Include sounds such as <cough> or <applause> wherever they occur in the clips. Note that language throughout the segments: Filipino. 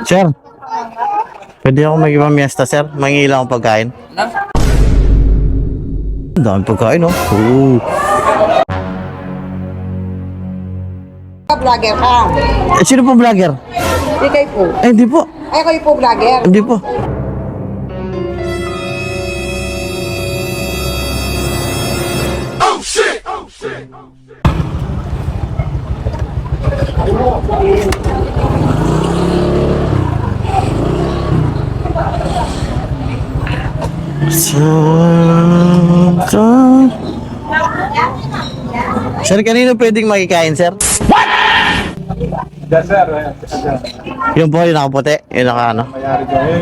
Sir, pwede ako mag-ibang sir? Mangilang akong pagkain. Ang dami pagkain, oh. Oo. Vlogger ka. Eh, sino po vlogger? Ikay po. Eh, hindi po. Ay, kayo po vlogger. Hindi po. Santa. Sir, kanino pwedeng makikain, sir? Yes, sir. Yung po, yung nakaputi. Yung naka ano.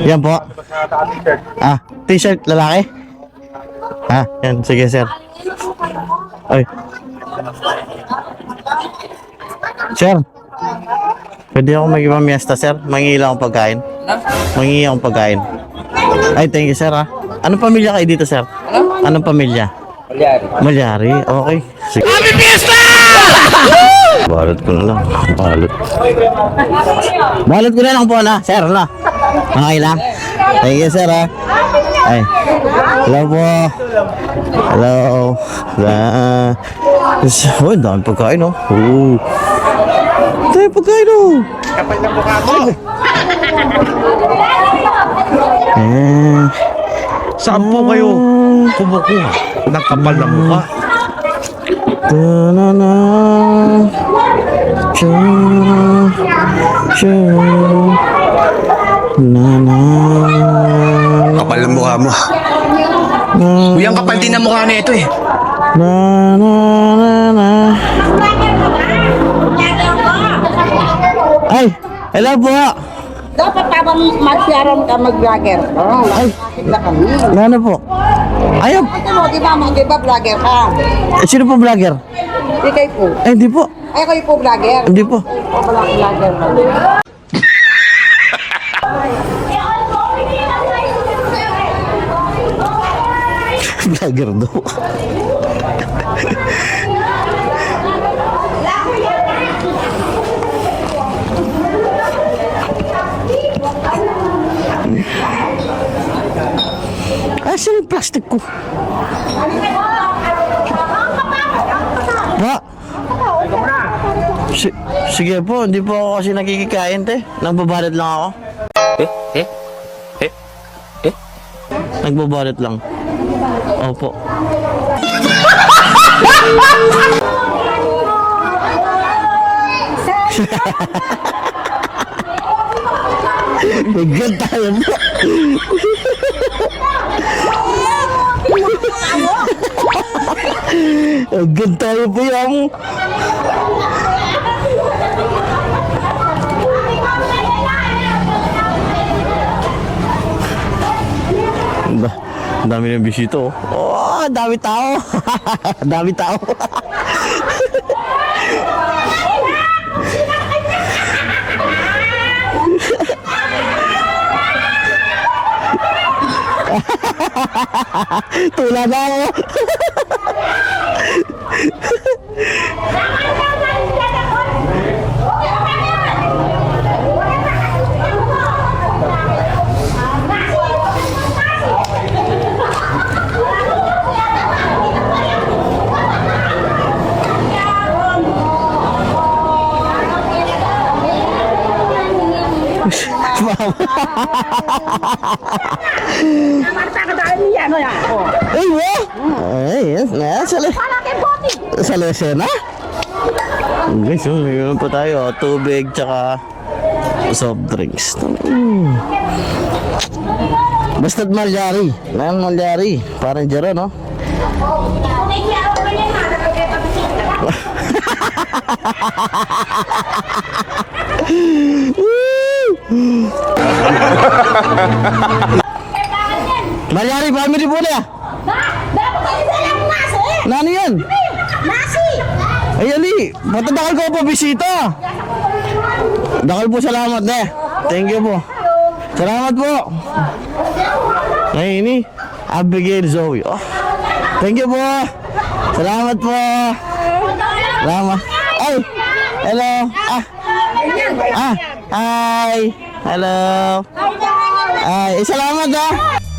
Yan po. Ah, t-shirt lalaki? Ah, yan. Sige, sir. Ay. Sir. Pwede ako mag-ibang miesta, sir? Mangilang akong pagkain. Mangingi akong pagkain. Ay, thank you, sir, ha? Anong pamilya kayo dito, sir? Anong pamilya? Malyari. Malyari? Okay. Sige. Happy Fiesta! <laughs> Balot ko na lang. Balot. Balot ko na lang po na, sir, na. Okay lang. Thank you, sir, ha? Ay. Hello po. Hello. La. Oh, dami pagkain, oh. Oo. Ang dami pagkain, oh. Kapal ng mukha mo. Eh. Saan po kayo kumukuha ng kapal ng mukha? Ta-na-na. Cha. Cha. Na-na. Kapal ng mukha mo. Na- Uy, ang kapal din ng mukha na ito eh. na- na- na- na. Ay, hello po. Dapat habang masyaron ka mag-vlogger. Oh, Ay. na kami. Ano po? Ayaw. Ito mo, di ba, mag- di ba vlogger ka? Eh, Sino po vlogger? Ikay po. Eh, hindi po. Ay, kayo po vlogger. Hindi po. O, wala vlogger. <laughs> Vlogger daw. <laughs> Asan yung plastic ko? Pa? Si- sige po, hindi po ako kasi nakikikain, te. Nagbabalot lang ako. Eh? Eh? Eh? Eh? Nagbabalot lang. Opo. <laughs> Bigyan tayo mo. Bigyan tayo po yung... Ang dami ng bisito. Oh, oh dami tao. <laughs> Dami tao. <laughs> Tula na ako. <laughs> Ay, mo? Ay, yes, na. Sali. Sa lesena? Guys, oh, mayroon pa tayo. oh, Tubig, tsaka soft drinks. Mm. Basta't malyari. Nan malyari. Parang jaro, no? <laughs> Malyari family po na. Dapat kayo sa lang nasi! Nani yan? Nasi! Ay, Ali. Matadakal ko po bisita. Dakal po salamat na. Thank you po. Salamat po. Ay, ini. Abigail Zoe. Oh. Thank you po. Salamat po. Salamat. Ay. Hello. Ah. Ah. Hi. Hello. Ay, eh, salamat ah.